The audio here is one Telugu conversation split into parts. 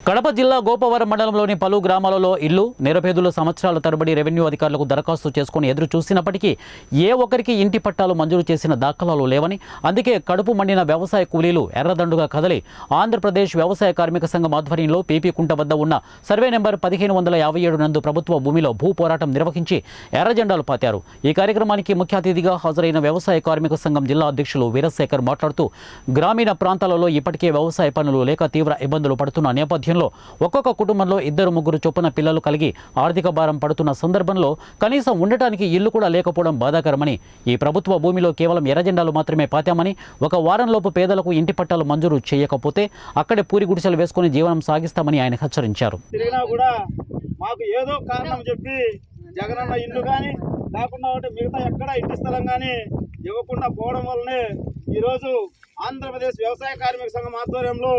కడప జిల్లా గోపవరం మండలంలోని పలు గ్రామాలలో ఇల్లు నిరపేదలు సంవత్సరాల తరబడి రెవెన్యూ అధికారులకు దరఖాస్తు చేసుకుని ఎదురు చూసినప్పటికీ ఏ ఒక్కరికి ఇంటి పట్టాలు మంజూరు చేసిన దాఖలాలు లేవని అందుకే కడుపు మండిన వ్యవసాయ కూలీలు ఎర్రదండుగా కదలి ఆంధ్రప్రదేశ్ వ్యవసాయ కార్మిక సంఘం ఆధ్వర్యంలో పీపీ కుంట వద్ద ఉన్న సర్వే నెంబర్ పదిహేను వందల యాభై ఏడు నందు ప్రభుత్వ భూమిలో భూ పోరాటం నిర్వహించి ఎర్రజెండాలు పాతారు. ఈ కార్యక్రమానికి ముఖ్య అతిథిగా హాజరైన వ్యవసాయ కార్మిక సంఘం జిల్లా అధ్యక్షులు వీరశేఖర్ మాట్లాడుతూ గ్రామీణ ప్రాంతాలలో ఇప్పటికే వ్యవసాయ పనులు లేక తీవ్ర ఇబ్బందులు పడుతున్న నేపథ్యం నేపథ్యంలో ఒక్కొక్క కుటుంబంలో ఇద్దరు ముగ్గురు చొప్పున పిల్లలు కలిగి ఆర్థిక భారం పడుతున్న సందర్భంలో కనీసం ఉండటానికి ఇల్లు కూడా లేకపోవడం బాధాకరమని ఈ ప్రభుత్వ భూమిలో కేవలం ఎర్రజెండాలు మాత్రమే పాతామని ఒక వారంలోపు పేదలకు ఇంటి పట్టాలు మంజూరు చేయకపోతే అక్కడే పూరి గుడిసెలు వేసుకుని జీవనం సాగిస్తామని ఆయన హెచ్చరించారు. కూడా మాకు ఏదో కారణం చెప్పి జగనన్న ఇల్లు కానీ లేకుండా ఒకటి మిగతా ఎక్కడ ఇంటి స్థలం కానీ ఇవ్వకుండా పోవడం వల్లనే ఈరోజు ఆంధ్రప్రదేశ్ వ్యవసాయ కార్మిక సంఘం ఆధ్వర్యంలో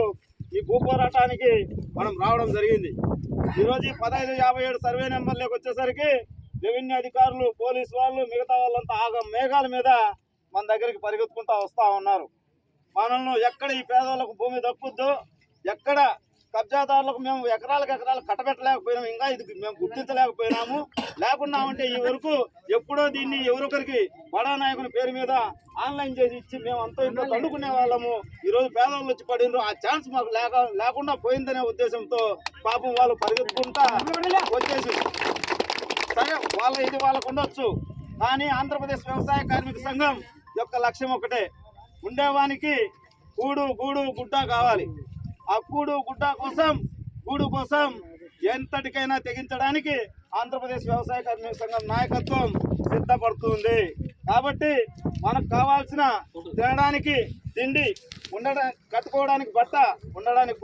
ఈ భూ పోరాటానికి మనం రావడం జరిగింది. ఈరోజు ఈ పదహైదు యాభై ఏడు సర్వే నెంబర్లోకి వచ్చేసరికి రెవెన్యూ అధికారులు పోలీసు వాళ్ళు మిగతా వాళ్ళంతా ఆగ మేఘాల మీద మన దగ్గరికి పరిగెత్తుకుంటా వస్తూ ఉన్నారు. మనల్ని ఎక్కడ ఈ పేదవాళ్ళకు భూమి దక్కుద్దో ఎక్కడ కబ్జాదారులకు మేము ఎకరాలకు ఎకరాలు కట్టబెట్టలేకపోయినాము ఇంకా ఇది మేము గుర్తించలేకపోయినాము. లేకున్నామంటే ఈ వరకు ఎప్పుడో దీన్ని ఎవరొకరికి బడా నాయకుని పేరు మీద ఆన్లైన్ చేసి ఇచ్చి మేము అంతా ఇంతో తండుకునే వాళ్ళము. ఈరోజు పేదవాళ్ళు వచ్చి పడినరు ఆ ఛాన్స్ మాకు లేక లేకుండా పోయిందనే ఉద్దేశంతో పాపం వాళ్ళు పరిగెత్తుకుంటా వచ్చేసి. సరే వాళ్ళ ఇది వాళ్ళకు ఉండొచ్చు. కానీ ఆంధ్రప్రదేశ్ వ్యవసాయ కార్మిక సంఘం యొక్క లక్ష్యం ఒకటే. ఉండేవానికి కూడు గూడు గుడ్డ కావాలి. ఆ కూడు గుడ్డ కోసం గూడు కోసం ఎంతటికైనా తెగించడానికి ఆంధ్రప్రదేశ్ వ్యవసాయ కార్మిక సంఘం నాయకత్వం సిద్ధపడుతుంది. కాబట్టి మనకు కావాల్సిన తినడానికి తిండి ఉండడానికి కట్టుకోవడానికి బట్ట ఉండడానికి